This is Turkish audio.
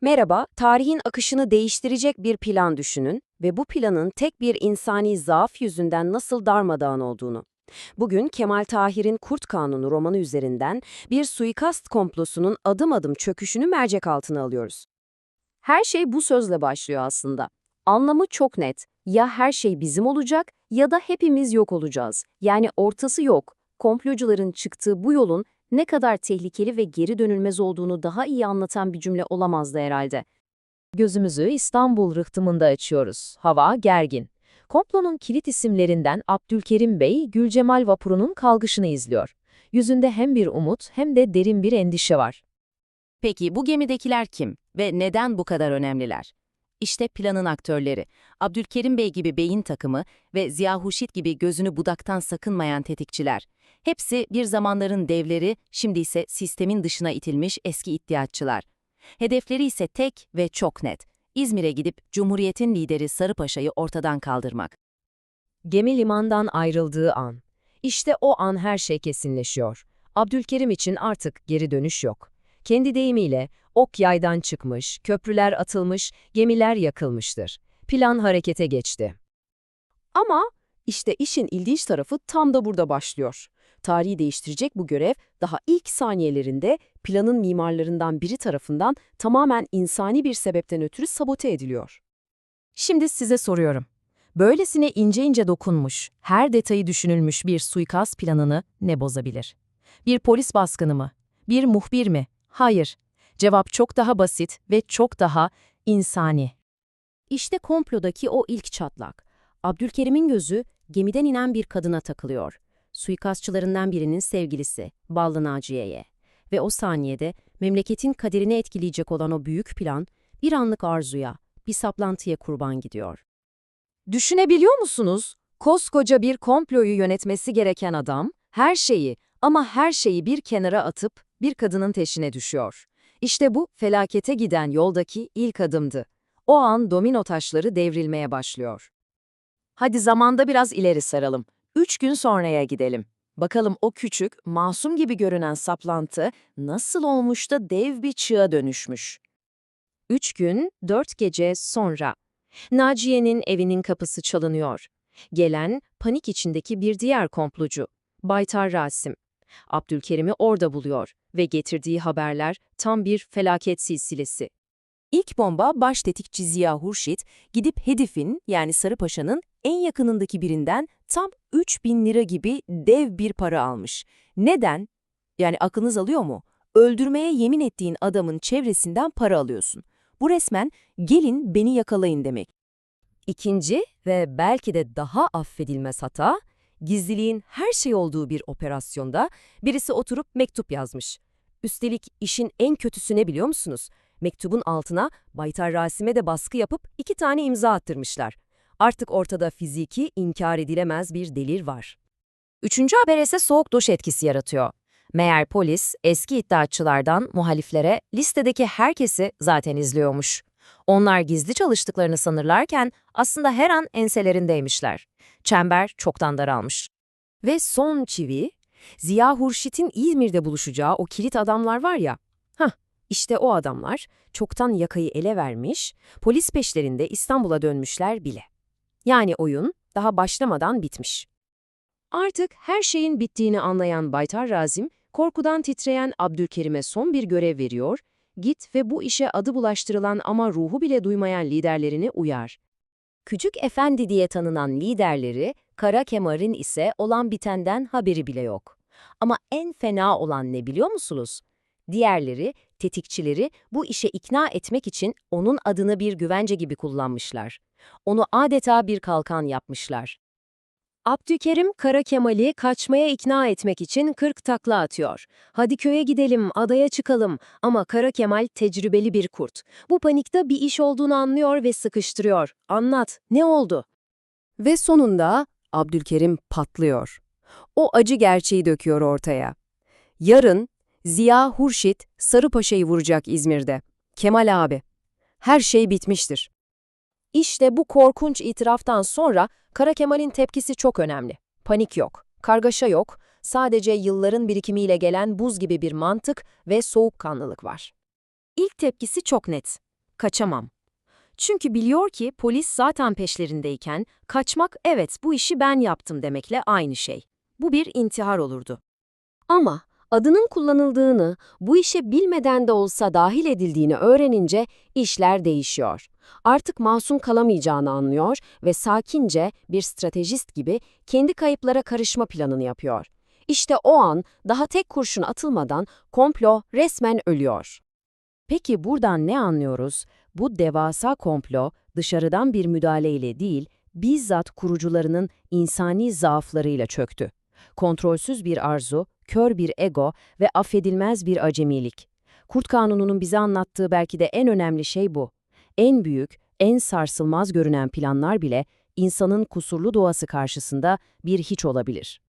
Merhaba, tarihin akışını değiştirecek bir plan düşünün ve bu planın tek bir insani zaaf yüzünden nasıl darmadağın olduğunu. Bugün Kemal Tahir'in Kurt Kanunu romanı üzerinden bir suikast komplosunun adım adım çöküşünü mercek altına alıyoruz. Her şey bu sözle başlıyor aslında. Anlamı çok net. Ya her şey bizim olacak ya da hepimiz yok olacağız. Yani ortası yok. Komplocuların çıktığı bu yolun ne kadar tehlikeli ve geri dönülmez olduğunu daha iyi anlatan bir cümle olamazdı herhalde. Gözümüzü İstanbul rıhtımında açıyoruz. Hava gergin. Komplonun kilit isimlerinden Abdülkerim Bey, Gülcemal vapurunun kalkışını izliyor. Yüzünde hem bir umut hem de derin bir endişe var. Peki bu gemidekiler kim ve neden bu kadar önemliler? İşte planın aktörleri. Abdülkerim Bey gibi beyin takımı ve Ziya Hurşit gibi gözünü budaktan sakınmayan tetikçiler. Hepsi bir zamanların devleri, şimdi ise sistemin dışına itilmiş eski iddiatçılar. Hedefleri ise tek ve çok net. İzmir'e gidip Cumhuriyet'in lideri Sarıpaşa'yı ortadan kaldırmak. Gemi limandan ayrıldığı an. İşte o an her şey kesinleşiyor. Abdülkerim için artık geri dönüş yok. Kendi deyimiyle ok yaydan çıkmış, köprüler atılmış, gemiler yakılmıştır. Plan harekete geçti. Ama işte işin ilginç tarafı tam da burada başlıyor. Tarihi değiştirecek bu görev daha ilk saniyelerinde planın mimarlarından biri tarafından tamamen insani bir sebepten ötürü sabote ediliyor. Şimdi size soruyorum. Böylesine ince ince dokunmuş, her detayı düşünülmüş bir suikast planını ne bozabilir? Bir polis baskını mı? Bir muhbir mi? Hayır. Cevap çok daha basit ve çok daha insani. İşte komplodaki o ilk çatlak. Abdülkerim'in gözü gemiden inen bir kadına takılıyor. Suikastçılarından birinin sevgilisi, Ballı Naciye'ye. Ve o saniyede memleketin kaderini etkileyecek olan o büyük plan bir anlık arzuya, bir saplantıya kurban gidiyor. Düşünebiliyor musunuz? Koskoca bir komployu yönetmesi gereken adam, her şeyi ama her şeyi bir kenara atıp bir kadının teşine düşüyor. İşte bu felakete giden yoldaki ilk adımdı. O an domino taşları devrilmeye başlıyor. Hadi zamanda biraz ileri saralım. Üç gün sonraya gidelim. Bakalım o küçük, masum gibi görünen saplantı nasıl olmuş da dev bir çığa dönüşmüş. Üç gün, dört gece sonra. Naciye'nin evinin kapısı çalınıyor. Gelen, panik içindeki bir diğer komplocu. Baytar Rasim. Abdülkerim'i orada buluyor ve getirdiği haberler tam bir felaket silsilesi. İlk bomba baş tetikçi Ziya Hurşit gidip hedefin yani Sarıpaşa'nın en yakınındaki birinden tam 3000 lira gibi dev bir para almış. Neden? Yani aklınız alıyor mu? Öldürmeye yemin ettiğin adamın çevresinden para alıyorsun. Bu resmen gelin beni yakalayın demek. İkinci ve belki de daha affedilmez hata, gizliliğin her şey olduğu bir operasyonda birisi oturup mektup yazmış. Üstelik işin en kötüsü ne biliyor musunuz? Mektubun altına Baytar Rasim'e de baskı yapıp iki tane imza attırmışlar. Artık ortada fiziki, inkar edilemez bir delir var. Üçüncü haber ise soğuk duş etkisi yaratıyor. Meğer polis eski iddiatçılardan muhaliflere listedeki herkesi zaten izliyormuş. Onlar gizli çalıştıklarını sanırlarken aslında her an enselerindeymişler. Çember çoktan daralmış. Ve son çivi, Ziya Hurşit'in İzmir'de buluşacağı o kilit adamlar var ya, hah işte o adamlar çoktan yakayı ele vermiş, polis peşlerinde İstanbul'a dönmüşler bile. Yani oyun daha başlamadan bitmiş. Artık her şeyin bittiğini anlayan Baytar Razim, korkudan titreyen Abdülkerim'e son bir görev veriyor, git ve bu işe adı bulaştırılan ama ruhu bile duymayan liderlerini uyar. Küçük Efendi diye tanınan liderleri, Kara Kemal'in ise olan bitenden haberi bile yok. Ama en fena olan ne biliyor musunuz? Diğerleri, tetikçileri bu işe ikna etmek için onun adını bir güvence gibi kullanmışlar. Onu adeta bir kalkan yapmışlar. Abdükerim Kara Kemal'i kaçmaya ikna etmek için 40 takla atıyor. Hadi köye gidelim, adaya çıkalım. Ama Kara Kemal tecrübeli bir kurt. Bu panikte bir iş olduğunu anlıyor ve sıkıştırıyor. Anlat, ne oldu? Ve sonunda Abdülkerim patlıyor. O acı gerçeği döküyor ortaya. Yarın Ziya Hurşit Sarıpaşa'yı vuracak İzmir'de. Kemal abi. Her şey bitmiştir. İşte bu korkunç itiraftan sonra Kara Kemal'in tepkisi çok önemli. Panik yok, kargaşa yok, sadece yılların birikimiyle gelen buz gibi bir mantık ve soğukkanlılık var. İlk tepkisi çok net. kaçamam. Çünkü biliyor ki polis zaten peşlerindeyken kaçmak evet bu işi ben yaptım demekle aynı şey. Bu bir intihar olurdu. Ama adının kullanıldığını, bu işe bilmeden de olsa dahil edildiğini öğrenince işler değişiyor. Artık masum kalamayacağını anlıyor ve sakince bir stratejist gibi kendi kayıplara karışma planını yapıyor. İşte o an daha tek kurşun atılmadan komplo resmen ölüyor. Peki buradan ne anlıyoruz? Bu devasa komplo dışarıdan bir müdahaleyle değil, bizzat kurucularının insani zaaflarıyla çöktü. Kontrolsüz bir arzu, kör bir ego ve affedilmez bir acemilik. Kurt Kanunu'nun bize anlattığı belki de en önemli şey bu. En büyük, en sarsılmaz görünen planlar bile insanın kusurlu doğası karşısında bir hiç olabilir.